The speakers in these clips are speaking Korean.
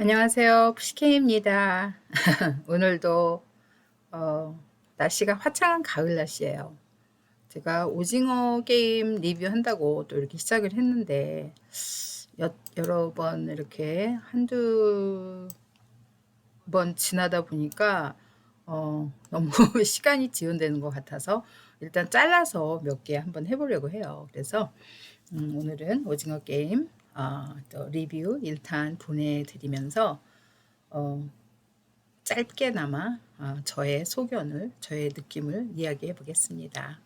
안녕하세요. 푸시케입니다. 오늘도 어, 날씨가 화창한 가을 날씨예요. 제가 오징어 게임 리뷰한다고 또 이렇게 시작을 했는데 여, 여러 번 이렇게 한두 번 지나다 보니까 어, 너무 시간이 지연되는 것 같아서 일단 잘라서 몇 개 한번 해보려고 해요. 그래서 음, 오늘은 오징어 게임 어, 또 리뷰 일단 보내드리면서 어, 짧게나마 어, 저의 소견을 저의 느낌을 이야기해 보겠습니다.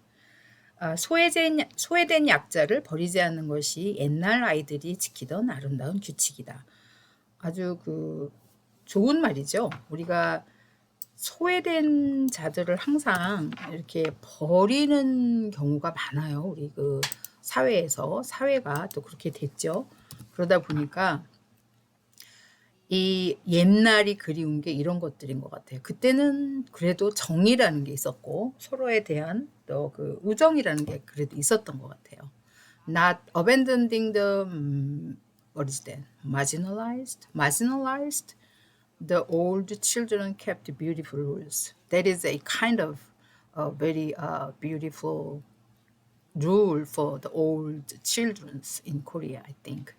어, 소외된, 소외된 약자를 버리지 않는 것이 옛날 아이들이 지키던 아름다운 규칙이다. 아주 그 좋은 말이죠. 우리가 소외된 자들을 항상 이렇게 버리는 경우가 많아요. 우리 그 사회에서 사회가 또 그렇게 됐죠. 그러다 보니까 이 옛날이 그리운 게 이런 것들인 것 같아요. 그때는 그래도 정이라는 게 있었고 서로에 대한 또 그 우정이라는 게 그래도 있었던 것 같아요. Not abandoning the um, what is that? Marginalized, marginalized. The old children kept beautiful rules. That is a kind of a very uh, beautiful rule for the old children in Korea, I think.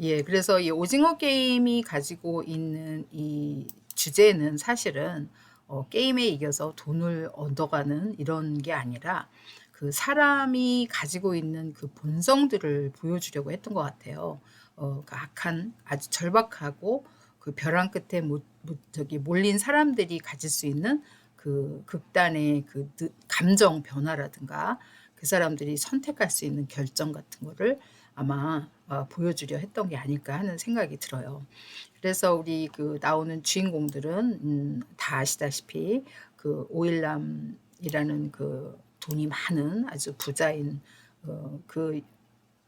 예, 그래서 이 오징어 게임이 가지고 있는 이 주제는 사실은 어, 게임에 이겨서 돈을 얻어가는 이런 게 아니라 그 사람이 가지고 있는 그 본성들을 보여주려고 했던 것 같아요. 어, 그 악한 아주 절박하고 그 벼랑 끝에 못, 못, 저기 몰린 사람들이 가질 수 있는 그 극단의 그 감정 변화라든가 그 사람들이 선택할 수 있는 결정 같은 거를 아마 어, 보여주려 했던 게 아닐까 하는 생각이 들어요. 그래서 우리 그 나오는 주인공들은 음, 다 아시다시피 그 오일남이라는 그 돈이 많은 아주 부자인 어, 그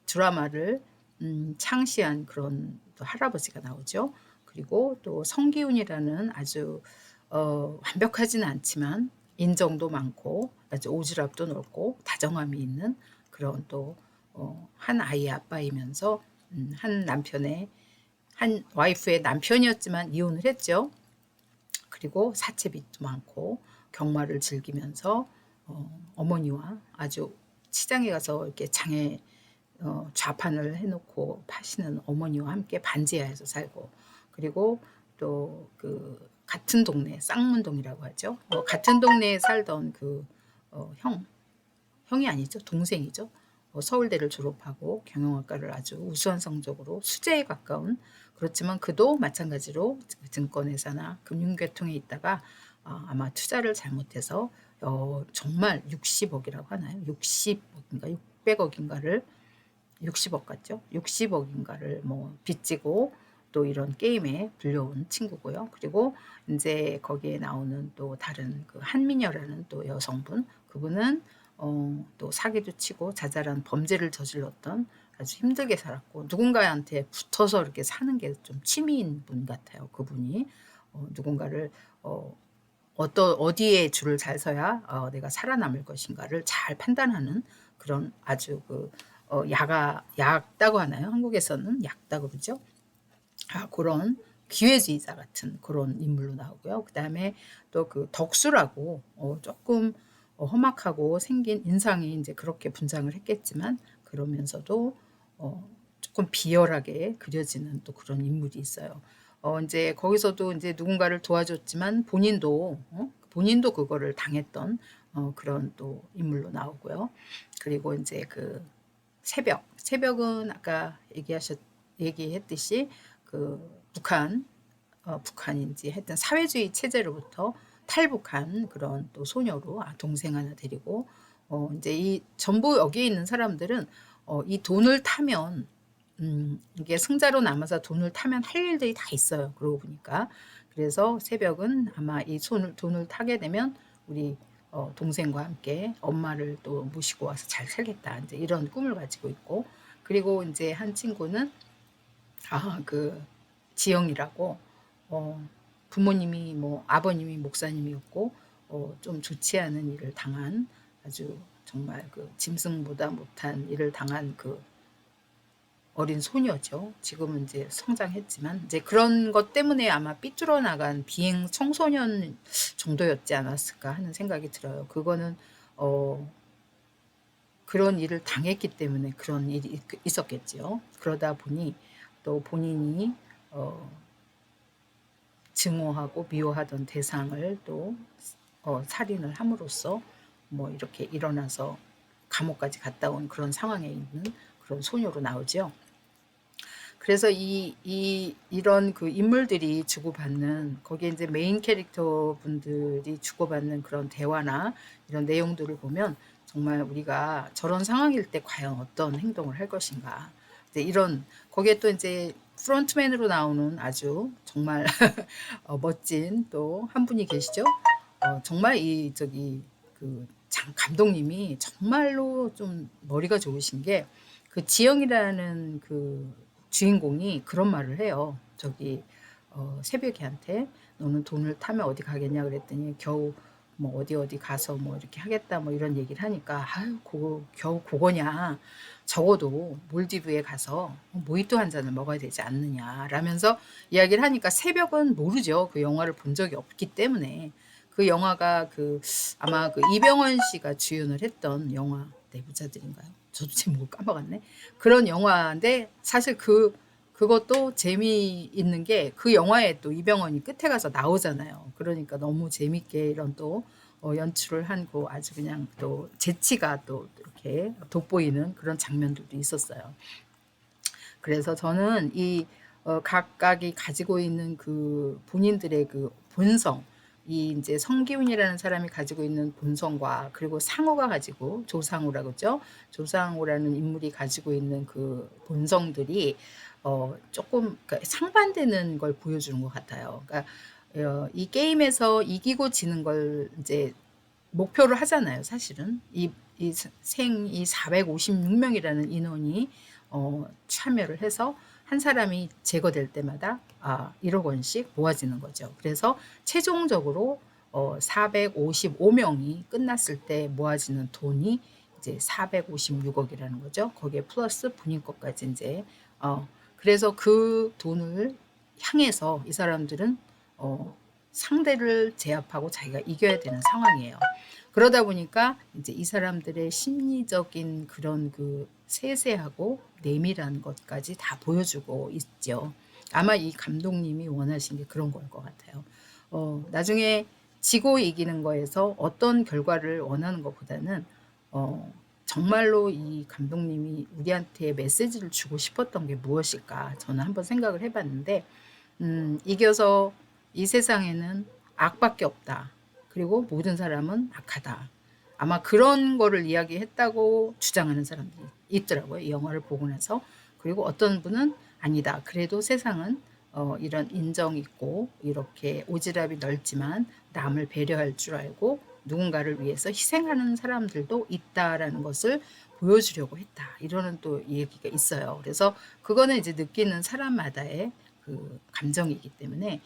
드라마를 음, 창시한 그런 또 할아버지가 나오죠. 그리고 또 성기훈이라는 아주 어, 완벽하지는 않지만 인정도 많고 오지랖도 넓고 다정함이 있는 그런 또한 어, 아이의 아빠이면서 음, 한 남편의 한 와이프의 남편이었지만 이혼을 했죠. 그리고 사채빚도 많고 경마를 즐기면서 어, 어머니와 아주 시장에 가서 이렇게 장에 어, 좌판을 해놓고 파시는 어머니와 함께 반지하에서 살고 그리고 또 그 같은 동네 쌍문동이라고 하죠. 어, 같은 동네에 살던 그 어, 형, 형이 아니죠. 동생이죠. 어, 서울대를 졸업하고 경영학과를 아주 우수한 성적으로 수재에 가까운 그렇지만 그도 마찬가지로 증권회사나 금융계통에 있다가 어, 아마 투자를 잘못해서 어, 정말 60억이라고 하나요? 60억인가 600억인가를 60억 같죠? 60억인가를 뭐 빚지고 또 이런 게임에 불려온 친구고요. 그리고 이제 거기에 나오는 또 다른 그 한미녀라는 또 여성분, 그분은 어, 또 사기도 치고 자잘한 범죄를 저질렀던 아주 힘들게 살았고 누군가한테 붙어서 이렇게 사는 게 좀 취미인 분 같아요. 그분이 어, 누군가를 어, 어떠, 어디에 줄을 잘 서야 어, 내가 살아남을 것인가를 잘 판단하는 그런 아주 그 어, 야가 약다고 하나요? 한국에서는 약다 그러죠. 아, 그런 기회주의자 같은 그런 인물로 나오고요. 그 다음에 또 그 덕수라고 어, 조금 어, 험악하고 생긴 인상이 이제 그렇게 분장을 했겠지만 그러면서도 어, 조금 비열하게 그려지는 또 그런 인물이 있어요. 어, 이제 거기서도 이제 누군가를 도와줬지만 본인도 어? 본인도 그거를 당했던 어, 그런 또 인물로 나오고요. 그리고 이제 그 새벽 새벽은 아까 얘기하셨 얘기했듯이 그 북한 어, 북한인지 했던 사회주의 체제로부터 탈북한 그런 또 소녀로 아, 동생 하나 데리고 어, 이제 이 전부 여기에 있는 사람들은 어, 이 돈을 타면 음, 이게 승자로 남아서 돈을 타면 할 일들이 다 있어요. 그러고 보니까. 그래서 새벽은 아마 이 손을 돈을 타게 되면 우리 어, 동생과 함께 엄마를 또 모시고 와서 잘 살겠다. 이제 이런 꿈을 가지고 있고. 그리고 이제 한 친구는 아, 그 지영이라고 어, 부모님이 뭐 아버님이 목사님이었고 어, 좀 좋지 않은 일을 당한 아주 정말 그 짐승보다 못한 일을 당한 그 어린 소녀죠. 지금은 이제 성장했지만 이제 그런 것 때문에 아마 삐뚤어 나간 비행 청소년 정도였지 않았을까 하는 생각이 들어요. 그거는 어 그런 일을 당했기 때문에 그런 일이 있- 있었겠지요. 그러다 보니 또 본인이 어 증오하고 미워하던 대상을 또 어, 살인을 함으로써 뭐 이렇게 일어나서 감옥까지 갔다 온 그런 상황에 있는 그런 소녀로 나오죠. 그래서 이, 이, 이런 그 인물들이 주고받는, 거기에 이제 메인 캐릭터 분들이 주고받는 그런 대화나 이런 내용들을 보면 정말 우리가 저런 상황일 때 과연 어떤 행동을 할 것인가. 이제 이런, 거기에 또 이제 프론트맨으로 나오는 아주 정말 어, 멋진 또 한 분이 계시죠. 어, 정말 이, 저기, 그, 장, 감독님이 정말로 좀 머리가 좋으신 게 그 지영이라는 그 주인공이 그런 말을 해요. 저기 어, 새벽이한테 너는 돈을 타면 어디 가겠냐 그랬더니 겨우 뭐 어디 어디 가서 뭐 이렇게 하겠다 뭐 이런 얘기를 하니까 아유 그거 겨우 그거냐 적어도 몰디브에 가서 모히또 한 잔을 먹어야 되지 않느냐 라면서 이야기를 하니까 새벽은 모르죠 그 영화를 본 적이 없기 때문에 그 영화가 그 아마 그 이병헌 씨가 주연을 했던 영화 내부자들인가요? 저도 제목을 까먹었네. 그런 영화인데 사실 그 그것도 재미있는 게 그 영화에 또 이병헌이 끝에 가서 나오잖아요. 그러니까 너무 재밌게 이런 또 어, 연출을 한고 아주 그냥 또 재치가 또 이렇게 돋보이는 그런 장면들도 있었어요. 그래서 저는 이 어, 각각이 가지고 있는 그 본인들의 그 본성, 이 이제 성기훈이라는 사람이 가지고 있는 본성과 그리고 상호가 가지고 조상우라고 그죠? 조상우라는 인물이 가지고 있는 그 본성들이 어 조금 그러니까 상반되는 걸 보여주는 것 같아요. 그러니까 어, 이 게임에서 이기고 지는 걸 이제 목표를 하잖아요. 사실은 이 생이 456명이라는 인원이 어, 참여를 해서 한 사람이 제거될 때마다 아, 1억 원씩 모아지는 거죠. 그래서 최종적으로 어, 455명이 끝났을 때 모아지는 돈이 이제 456억이라는 거죠. 거기에 플러스 본인 것까지 이제 어, 그래서 그 돈을 향해서 이 사람들은 어, 상대를 제압하고 자기가 이겨야 되는 상황이에요. 그러다 보니까 이제 이 사람들의 심리적인 그런 그 세세하고 내밀한 것까지 다 보여주고 있죠. 아마 이 감독님이 원하신 게 그런 걸 것 같아요. 어, 나중에 지고 이기는 거에서 어떤 결과를 원하는 것보다는 어, 정말로 이 감독님이 우리한테 메시지를 주고 싶었던 게 무엇일까 저는 한번 생각을 해봤는데 음, 이겨서 이 세상에는 악밖에 없다. 그리고 모든 사람은 악하다. 아마 그런 거를 이야기했다고 주장하는 사람들이 있더라고요. 이 영화를 보고 나서. 그리고 어떤 분은 아니다. 그래도 세상은 어, 이런 인정 있고 이렇게 오지랖이 넓지만 남을 배려할 줄 알고 누군가를 위해서 희생하는 사람들도 있다라는 것을 보여주려고 했다. 이러는 또 얘기가 있어요. 그래서 그거는 이제 느끼는 사람마다의 그 감정이기 때문에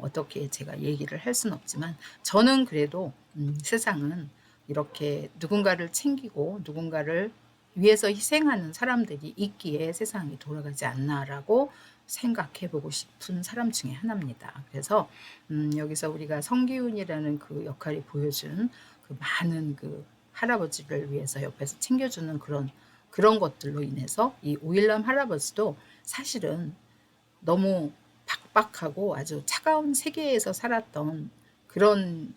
어떻게 제가 얘기를 할 수는 없지만 저는 그래도 음, 세상은 이렇게 누군가를 챙기고 누군가를 위해서 희생하는 사람들이 있기에 세상이 돌아가지 않나라고 생각해 보고 싶은 사람 중에 하나입니다. 그래서 음, 여기서 우리가 성기훈이라는 그 역할이 보여준 그 많은 그 할아버지를 위해서 옆에서 챙겨주는 그런 그런 것들로 인해서 이 오일남 할아버지도 사실은 너무 박박하고 아주 차가운 세계에서 살았던 그런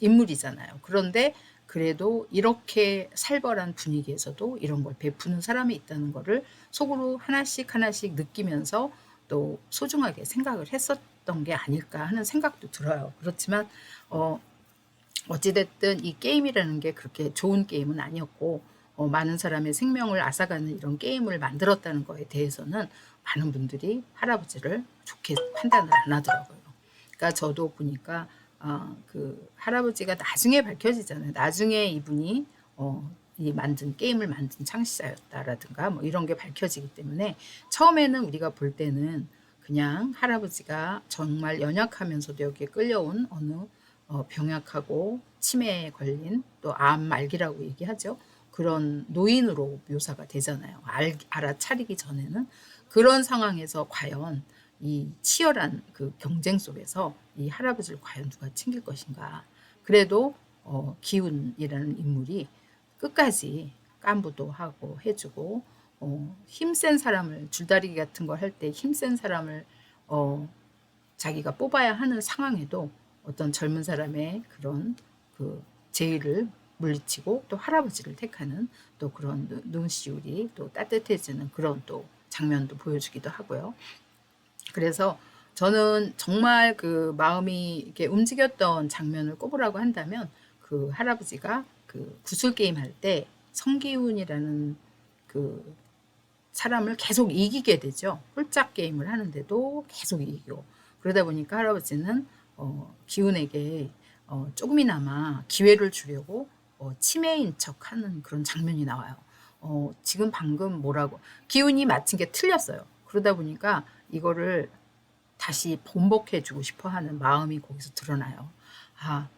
인물이잖아요. 그런데 그래도 이렇게 살벌한 분위기에서도 이런 걸 베푸는 사람이 있다는 거를 속으로 하나씩 하나씩 느끼면서 또 소중하게 생각을 했었던 게 아닐까 하는 생각도 들어요. 그렇지만 어 어찌됐든 이 게임이라는 게 그렇게 좋은 게임은 아니었고 어, 많은 사람의 생명을 앗아가는 이런 게임을 만들었다는 거에 대해서는 많은 분들이 할아버지를 좋게 판단을 안 하더라고요. 그러니까 저도 보니까 어, 그 할아버지가 나중에 밝혀지잖아요. 나중에 이분이 어, 이 만든 게임을 만든 창시자였다라든가 뭐 이런 게 밝혀지기 때문에 처음에는 우리가 볼 때는 그냥 할아버지가 정말 연약하면서도 여기에 끌려온 어느 어, 병약하고 치매에 걸린 또 암 말기라고 얘기하죠. 그런 노인으로 묘사가 되잖아요. 알, 알아차리기 전에는 그런 상황에서 과연 이 치열한 그 경쟁 속에서 이 할아버지를 과연 누가 챙길 것인가. 그래도 어, 기훈이라는 인물이 끝까지 깐부도 하고 해주고 어, 힘센 사람을 줄다리기 같은 걸 할 때 힘센 사람을 어, 자기가 뽑아야 하는 상황에도 어떤 젊은 사람의 그런 그 제의를 물리치고 또 할아버지를 택하는 또 그런 눈- 눈시울이 또 따뜻해지는 그런 또 장면도 보여주기도 하고요. 그래서 저는 정말 그 마음이 이렇게 움직였던 장면을 꼽으라고 한다면 그 할아버지가 그 구슬 게임 할 때 성기훈이라는 그 사람을 계속 이기게 되죠. 홀짝 게임을 하는데도 계속 이기고 그러다 보니까 할아버지는 어, 기훈에게 어, 조금이나마 기회를 주려고 어, 치매인 척하는 그런 장면이 나와요. 어, 지금 방금 뭐라고 기훈이 맞힌 게 틀렸어요. 그러다 보니까 이거를 다시 번복해 주고 싶어 하는 마음이 거기서 드러나요. 아,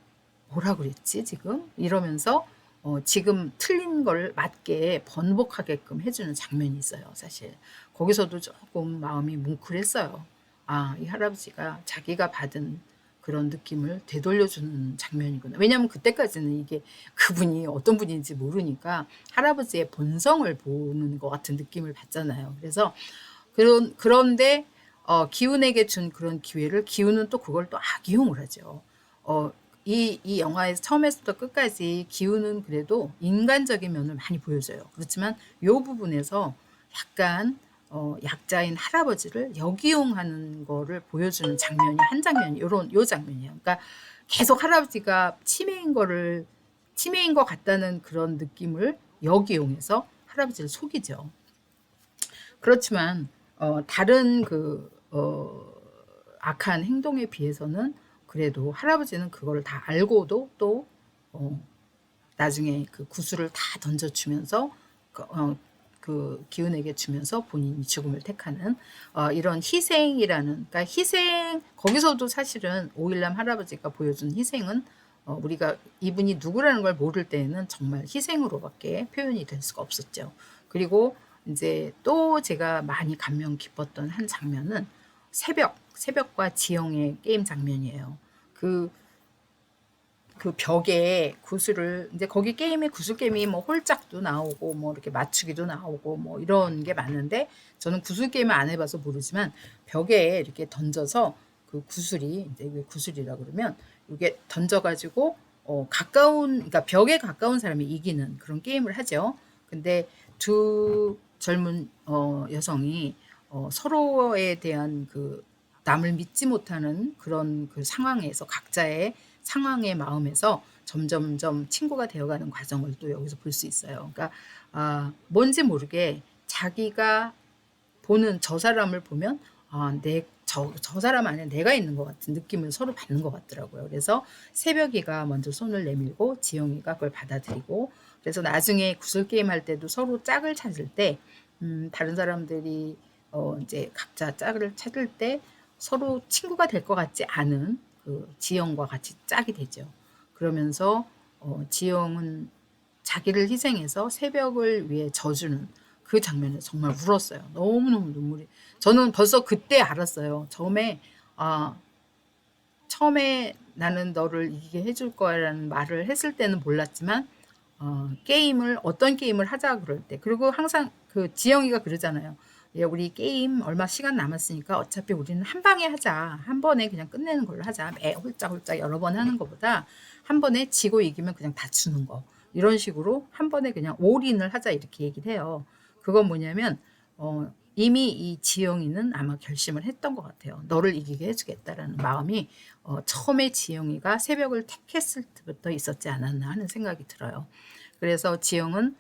뭐라 그랬지 지금? 이러면서 어, 지금 틀린 걸 맞게 번복하게끔 해주는 장면이 있어요, 사실. 거기서도 조금 마음이 뭉클했어요. 아, 이 할아버지가 자기가 받은 그런 느낌을 되돌려주는 장면이구나. 왜냐하면 그때까지는 이게 그분이 어떤 분인지 모르니까 할아버지의 본성을 보는 것 같은 느낌을 받잖아요. 그래서 그런 그런데 어, 기훈에게 준 그런 기회를 기훈은 또 그걸 또 악이용을 하죠. 어, 이, 이 영화에서 처음에서부터 끝까지 기훈은 그래도 인간적인 면을 많이 보여줘요. 그렇지만 이 부분에서 약간 어, 약자인 할아버지를 역이용하는 거를 보여주는 장면이 한 장면이 요런 요 장면이에요. 그러니까 계속 할아버지가 치매인 거를 치매인 것 같다는 그런 느낌을 역이용해서 할아버지를 속이죠. 그렇지만 어, 다른 그 어, 악한 행동에 비해서는 그래도 할아버지는 그걸 다 알고도 또 어, 나중에 그 구슬을 다 던져주면서 그, 어, 그 기운에게 주면서 본인이 죽음을 택하는 어, 이런 희생이라는 그러니까 희생 거기서도 사실은 오일남 할아버지가 보여준 희생은 어, 우리가 이분이 누구라는 걸 모를 때에는 정말 희생으로밖에 표현이 될 수가 없었죠. 그리고 이제 또 제가 많이 감명 깊었던 한 장면은 새벽 새벽과 지영의 게임 장면이에요. 그 그 벽에 구슬을 이제 거기 게임에 구슬 게임이 뭐 홀짝도 나오고 뭐 이렇게 맞추기도 나오고 뭐 이런 게 많은데 저는 구슬 게임을 안 해봐서 모르지만 벽에 이렇게 던져서 그 구슬이 이제 왜 구슬이라 그러면 이게 던져가지고 어 가까운 그러니까 벽에 가까운 사람이 이기는 그런 게임을 하죠. 근데 두 젊은 어 여성이 어 서로에 대한 그 남을 믿지 못하는 그런 그 상황에서 각자의 상황의 마음에서 점점점 친구가 되어가는 과정을 또 여기서 볼 수 있어요. 그러니까 아, 뭔지 모르게 자기가 보는 저 사람을 보면 아, 내, 저, 저 사람 안에 내가 있는 것 같은 느낌을 서로 받는 것 같더라고요. 그래서 새벽이가 먼저 손을 내밀고 지영이가 그걸 받아들이고 그래서 나중에 구슬 게임 할 때도 서로 짝을 찾을 때 음, 다른 사람들이 어, 이제 각자 짝을 찾을 때 서로 친구가 될 것 같지 않은 그 지영과 같이 짝이 되죠. 그러면서 어, 지영은 자기를 희생해서 새벽을 위해 져주는 그 장면에 정말 울었어요. 너무너무 눈물이. 저는 벌써 그때 알았어요. 처음에 아 처음에 나는 너를 이기게 해줄 거야 라는 말을 했을 때는 몰랐지만 어, 게임을 어떤 게임을 하자 그럴 때 그리고 항상 그 지영이가 그러잖아요. 예, 우리 게임 얼마 시간 남았으니까 어차피 우리는 한 방에 하자. 한 번에 그냥 끝내는 걸로 하자. 매 홀짝홀짝 여러 번 하는 것보다 한 번에 지고 이기면 그냥 다치는 거. 이런 식으로 한 번에 그냥 올인을 하자 이렇게 얘기를 해요. 그건 뭐냐면 어, 이미 이 지영이는 아마 결심을 했던 것 같아요. 너를 이기게 해주겠다라는 마음이 어, 처음에 지영이가 새벽을 택했을 때부터 있었지 않았나 하는 생각이 들어요. 그래서 지영은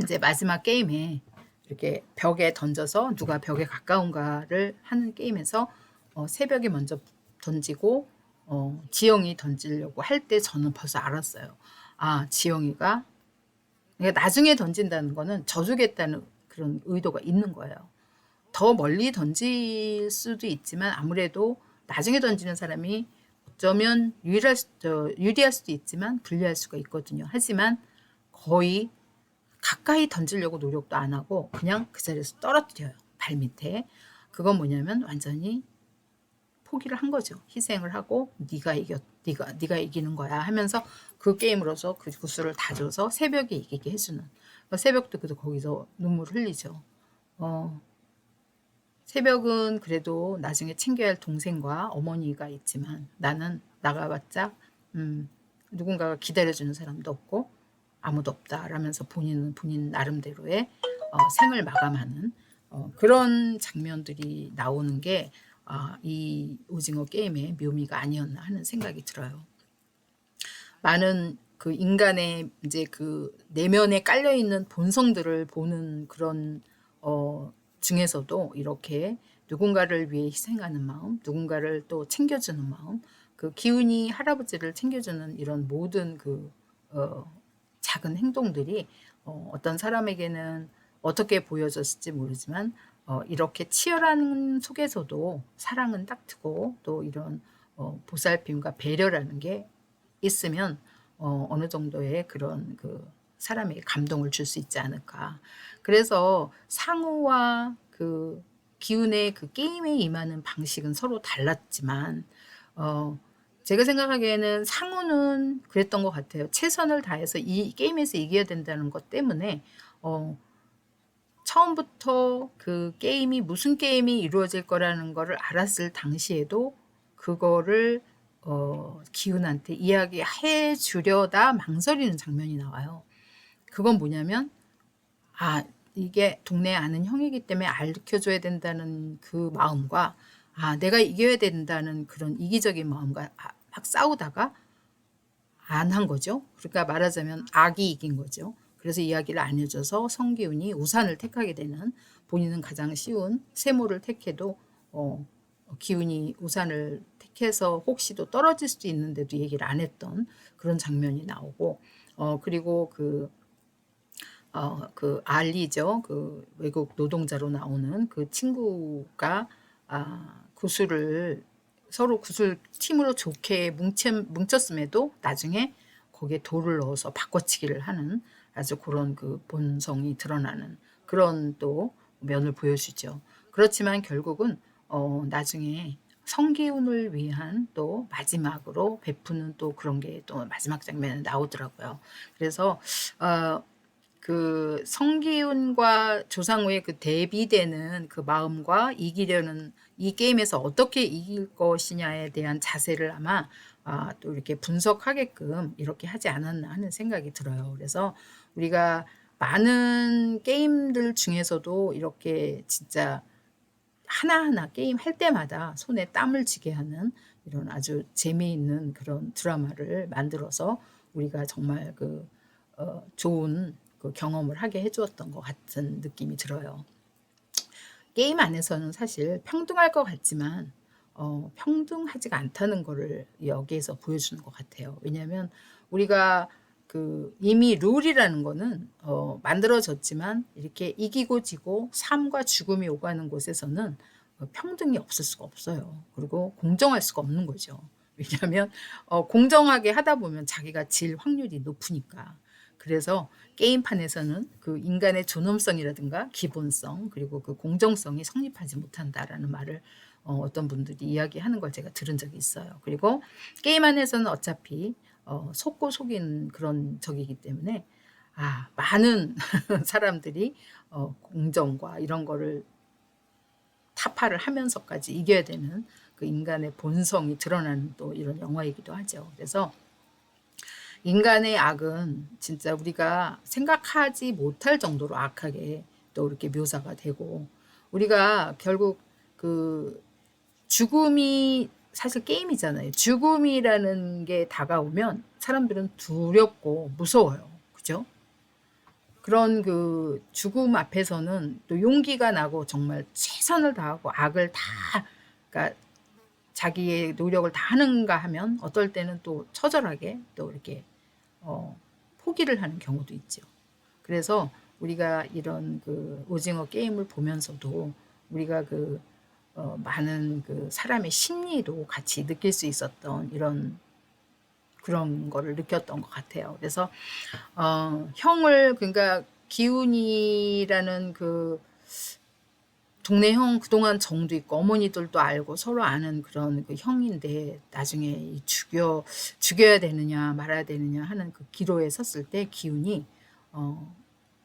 이제 마지막 게임에 이렇게 벽에 던져서 누가 벽에 가까운가를 하는 게임에서 어, 새벽에 먼저 던지고 어, 지영이 던지려고 할 때 저는 벌써 알았어요. 아 지영이가 그러니까 나중에 던진다는 거는 져주겠다는 그런 의도가 있는 거예요. 더 멀리 던질 수도 있지만 아무래도 나중에 던지는 사람이 어쩌면 유리할, 수, 저, 유리할 수도 있지만 불리할 수가 있거든요. 하지만 거의 가까이 던지려고 노력도 안 하고 그냥 그 자리에서 떨어뜨려요. 발 밑에. 그건 뭐냐면 완전히 포기를 한 거죠. 희생을 하고 네가 이겨 네가 네가 이기는 거야 하면서 그 게임으로서 그 구슬을 다 줘서 새벽에 이기게 해주는. 그러니까 새벽도 그래도 거기서 눈물을 흘리죠. 어, 새벽은 그래도 나중에 챙겨야 할 동생과 어머니가 있지만 나는 나가봤자 음, 누군가가 기다려주는 사람도 없고 아무도 없다라면서 본인은 본인 나름대로의 어, 생을 마감하는 어, 그런 장면들이 나오는 게 아, 이 오징어 게임의 묘미가 아니었나 하는 생각이 들어요. 많은 그 인간의 이제 그 내면에 깔려 있는 본성들을 보는 그런 어 중에서도 이렇게 누군가를 위해 희생하는 마음, 누군가를 또 챙겨주는 마음, 그 기운이 할아버지를 챙겨주는 이런 모든 그 어, 작은 행동들이 어, 어떤 사람에게는 어떻게 보여졌을지 모르지만 어, 이렇게 치열한 속에서도 사랑은 딱 트고 또 이런 어, 보살핌과 배려라는 게 있으면 어, 어느 정도의 그런 그 사람에게 감동을 줄 수 있지 않을까. 그래서 상호와 그 기운의 그 게임에 임하는 방식은 서로 달랐지만 어, 제가 생각하기에는 상호는 그랬던 것 같아요. 최선을 다해서 이 게임에서 이겨야 된다는 것 때문에 어, 처음부터 그 게임이 무슨 게임이 이루어질 거라는 거를 알았을 당시에도 그거를 어, 기훈한테 이야기해 주려다 망설이는 장면이 나와요. 그건 뭐냐면 아 이게 동네에 아는 형이기 때문에 알려줘야 된다는 그 마음과 아 내가 이겨야 된다는 그런 이기적인 마음과 아, 막 싸우다가 안 한 거죠. 그러니까 말하자면 악이 이긴 거죠. 그래서 이야기를 안 해줘서 성기훈이 우산을 택하게 되는 본인은 가장 쉬운 세모를 택해도 어, 기훈이 우산을 택해서 혹시 도 떨어질 수도 있는데도 얘기를 안 했던 그런 장면이 나오고 어, 그리고 그 어, 그 알리죠. 그 외국 노동자로 나오는 그 친구가 아, 구슬을 서로 구슬 팀으로 좋게 뭉쳤음에도 나중에 거기에 돌을 넣어서 바꿔치기를 하는 아주 그런 그 본성이 드러나는 그런 또 면을 보여주죠. 그렇지만 결국은 어, 나중에 성기훈을 위한 또 마지막으로 베푸는 또 그런 게 또 마지막 장면에 나오더라고요. 그래서 어, 그 성기훈과 조상우의 그 대비되는 그 마음과 이기려는 이 게임에서 어떻게 이길 것이냐에 대한 자세를 아마 아, 또 이렇게 분석하게끔 이렇게 하지 않았나 하는 생각이 들어요. 그래서 우리가 많은 게임들 중에서도 이렇게 진짜 하나하나 게임 할 때마다 손에 땀을 쥐게 하는 이런 아주 재미있는 그런 드라마를 만들어서 우리가 정말 그 어, 좋은 그 경험을 하게 해주었던 것 같은 느낌이 들어요. 게임 안에서는 사실 평등할 것 같지만 어, 평등하지가 않다는 것을 여기에서 보여주는 것 같아요. 왜냐하면 우리가 그 이미 룰이라는 거는 어, 만들어졌지만 이렇게 이기고 지고 삶과 죽음이 오가는 곳에서는 어, 평등이 없을 수가 없어요. 그리고 공정할 수가 없는 거죠. 왜냐하면 어, 공정하게 하다 보면 자기가 질 확률이 높으니까. 그래서 게임판에서는 그 인간의 존엄성이라든가 기본성 그리고 그 공정성이 성립하지 못한다라는 말을 어, 어떤 분들이 이야기하는 걸 제가 들은 적이 있어요. 그리고 게임 안에서는 어차피 어, 속고 속인 그런 적이기 때문에 아 많은 사람들이 어, 공정과 이런 거를 타파를 하면서까지 이겨야 되는 그 인간의 본성이 드러나는 또 이런 영화이기도 하죠. 그래서 인간의 악은 진짜 우리가 생각하지 못할 정도로 악하게 또 이렇게 묘사가 되고 우리가 결국 그 죽음이 사실 게임이잖아요. 죽음이라는 게 다가오면 사람들은 두렵고 무서워요. 그죠? 그런 그 죽음 앞에서는 또 용기가 나고 정말 최선을 다하고 악을 다, 그러니까 자기의 노력을 다 하는가 하면 어떨 때는 또 처절하게 또 이렇게 어, 포기를 하는 경우도 있죠. 그래서 우리가 이런 그 오징어 게임을 보면서도 우리가 그 어, 많은 그 사람의 심리도 같이 느낄 수 있었던 이런 그런 거를 느꼈던 것 같아요. 그래서 어, 형을 그러니까 기훈이라는 그 동네 형 그동안 정도 있고 어머니들도 알고 서로 아는 그런 그 형인데 나중에 이 죽여 죽여야 되느냐 말아야 되느냐 하는 그 기로에 섰을 때 기훈이 어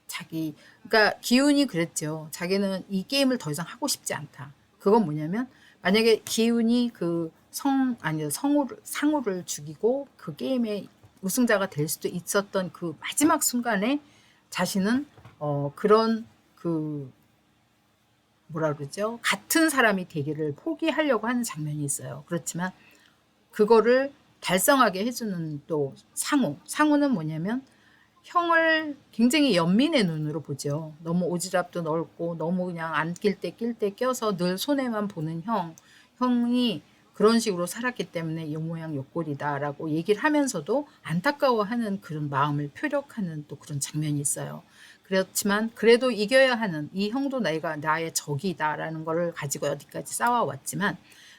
자기 그러니까 기훈이 그랬죠. 자기는 이 게임을 더 이상 하고 싶지 않다. 그건 뭐냐면 만약에 기훈이 그 성 아니 성우를 상우를 죽이고 그 게임의 우승자가 될 수도 있었던 그 마지막 순간에 자신은 어 그런 그 뭐라 그러죠? 같은 사람이 되기를 포기하려고 하는 장면이 있어요. 그렇지만 그거를 달성하게 해주는 또 상우. 상우는 뭐냐면 형을 굉장히 연민의 눈으로 보죠. 너무 오지랖도 넓고 너무 그냥 안 낄 때 낄 때 껴서 늘 손해만 보는 형. 형이 그런 식으로 살았기 때문에 요 모양 요 꼴이다라고 얘기를 하면서도 안타까워하는 그런 마음을 표력하는 또 그런 장면이 있어요. 그렇지만 그래도 이겨야 하는 이 형도 내가 나의 적이다라는 거를 가지고 어디까지 싸워왔지만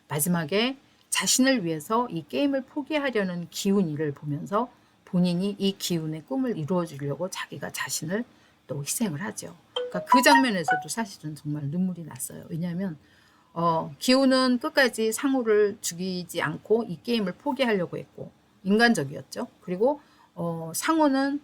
마지막에 자신을 위해서 이 게임을 포기하려는 기훈이를 보면서 본인이 이 기훈의 꿈을 이루어 주려고 자기가 자신을 또 희생을 하죠. 그러니까 그 장면에서도 사실은 정말 눈물이 났어요. 왜냐하면 어, 기훈은 끝까지 상우를 죽이지 않고 이 게임을 포기하려고 했고 인간적이었죠. 그리고 어, 상우는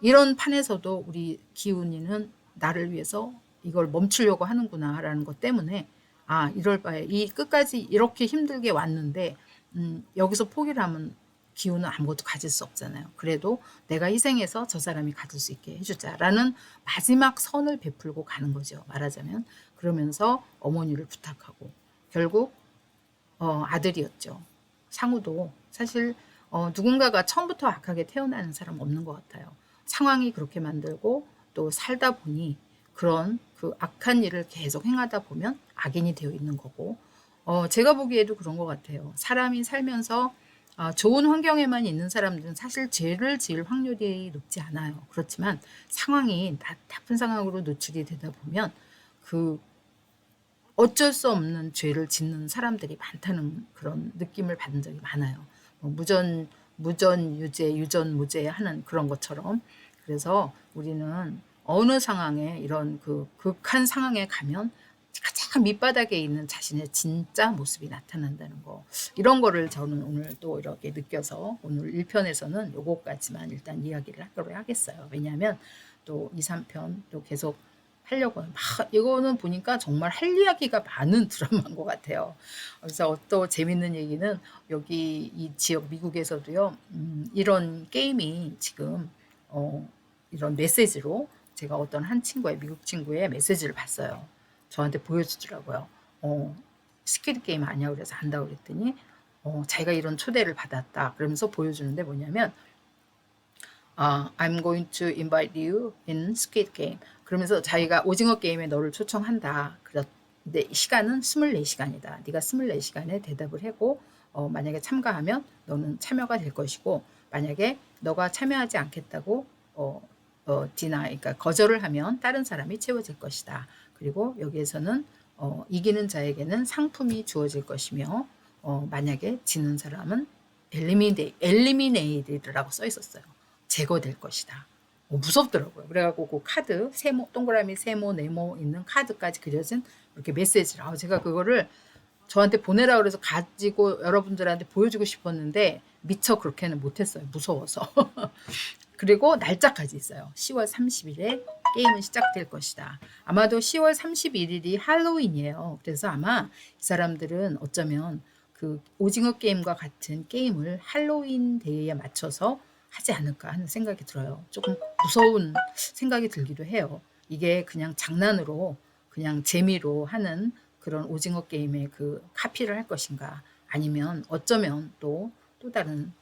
이런 판에서도 우리 기훈이는 나를 위해서 이걸 멈추려고 하는구나라는 것 때문에 아 이럴 바에 이 끝까지 이렇게 힘들게 왔는데 음, 여기서 포기를 하면 기훈은 아무것도 가질 수 없잖아요. 그래도 내가 희생해서 저 사람이 가질 수 있게 해주자라는 마지막 선을 베풀고 가는 거죠. 말하자면 그러면서 어머니를 부탁하고 결국 어, 아들이었죠. 상우도 사실 어, 누군가가 처음부터 악하게 태어나는 사람 없는 것 같아요. 상황이 그렇게 만들고 또 살다 보니 그런 그 악한 일을 계속 행하다 보면 악인이 되어 있는 거고 어, 제가 보기에도 그런 것 같아요. 사람이 살면서 어, 좋은 환경에만 있는 사람들은 사실 죄를 지을 확률이 높지 않아요. 그렇지만 상황이 나, 나쁜 상황으로 노출이 되다 보면 그 어쩔 수 없는 죄를 짓는 사람들이 많다는 그런 느낌을 받은 적이 많아요. 뭐 무전 무전 유죄 유전 무죄 하는 그런 것처럼 그래서 우리는 어느 상황에 이런 그 극한 상황에 가면 가장 밑바닥에 있는 자신의 진짜 모습이 나타난다는 거 이런 거를 저는 오늘 또 이렇게 느껴서 오늘 1편에서는 요거까지만 일단 이야기를 하도록 하겠어요. 왜냐하면 또 2, 3편 또 계속 하려고 막 이거는 보니까 정말 할 이야기가 많은 드라마인 것 같아요. 그래서 또 재밌는 얘기는 여기 이 지역 미국에서도요 음, 이런 게임이 지금 어, 이런 메시지로 제가 어떤 한 친구의 미국 친구의 메시지를 봤어요. 저한테 보여주더라고요. 어, 스키드 게임 아니야 그래서 한다고 그랬더니 어, 자기가 이런 초대를 받았다 그러면서 보여주는데 뭐냐면 아, I'm going to invite you in Squid Game. 그러면서 자기가 오징어 게임에 너를 초청한다. 그런데 시간은 24시간이다. 네가 24시간에 대답을 하고 어, 만약에 참가하면 너는 참여가 될 것이고 만약에 너가 참여하지 않겠다고 어, 어, 디나, 그러니까 거절을 하면 다른 사람이 채워질 것이다. 그리고 여기에서는 어, 이기는 자에게는 상품이 주어질 것이며 어, 만약에 지는 사람은 엘리미네, 엘리미네이드라고 써 있었어요. 제거될 것이다. 어, 무섭더라고요. 그래갖고 그 카드 세모 동그라미 세모 네모 있는 카드까지 그려진 이렇게 메시지를 아, 제가 그거를 저한테 보내라 그래서 가지고 여러분들한테 보여주고 싶었는데 미처 그렇게는 못했어요. 무서워서. 그리고 날짜까지 있어요. 10월 30일에 게임은 시작될 것이다. 아마도 10월 31일이 할로윈이에요. 그래서 아마 이 사람들은 어쩌면 그 오징어 게임과 같은 게임을 할로윈 데이에 맞춰서 하지 않을까 하는 생각이 들어요. 조금 무서운 생각이 들기도 해요. 이게 그냥 장난으로 그냥 재미로 하는 그런 오징어 게임의 그 카피를 할 것인가 아니면 어쩌면 또 또 다른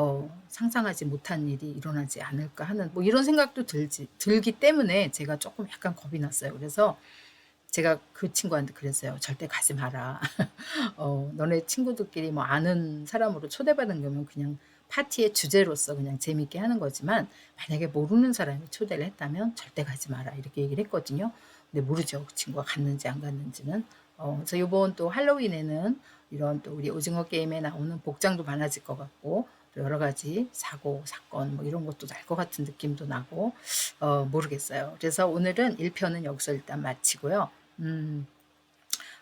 어, 상상하지 못한 일이 일어나지 않을까 하는 뭐 이런 생각도 들지, 들기 때문에 제가 조금 약간 겁이 났어요. 그래서 제가 그 친구한테 그랬어요. 절대 가지 마라. 어, 너네 친구들끼리 뭐 아는 사람으로 초대받은 거면 그냥 파티의 주제로서 그냥 재밌게 하는 거지만 만약에 모르는 사람이 초대를 했다면 절대 가지 마라. 이렇게 얘기를 했거든요. 근데 모르죠. 그 친구가 갔는지 안 갔는지는. 어, 그래서 이번 또 할로윈에는 이런 또 우리 오징어 게임에 나오는 복장도 많아질 것 같고 여러 가지 사고 사건 뭐 이런 것도 날 것 같은 느낌도 나고 어, 모르겠어요. 그래서 오늘은 1편은 여기서 일단 마치고요. 음,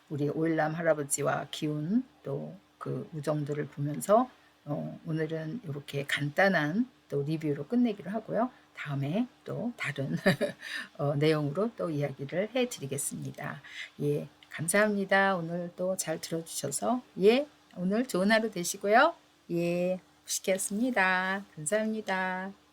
우리 오일남 할아버지와 기운 또 그 우정들을 보면서 어, 오늘은 이렇게 간단한 또 리뷰로 끝내기로 하고요. 다음에 또 다른 어, 내용으로 또 이야기를 해드리겠습니다. 예, 감사합니다. 오늘 또 잘 들어주셔서 예, 오늘 좋은 하루 되시고요. 예, 무식했습니다. 감사합니다.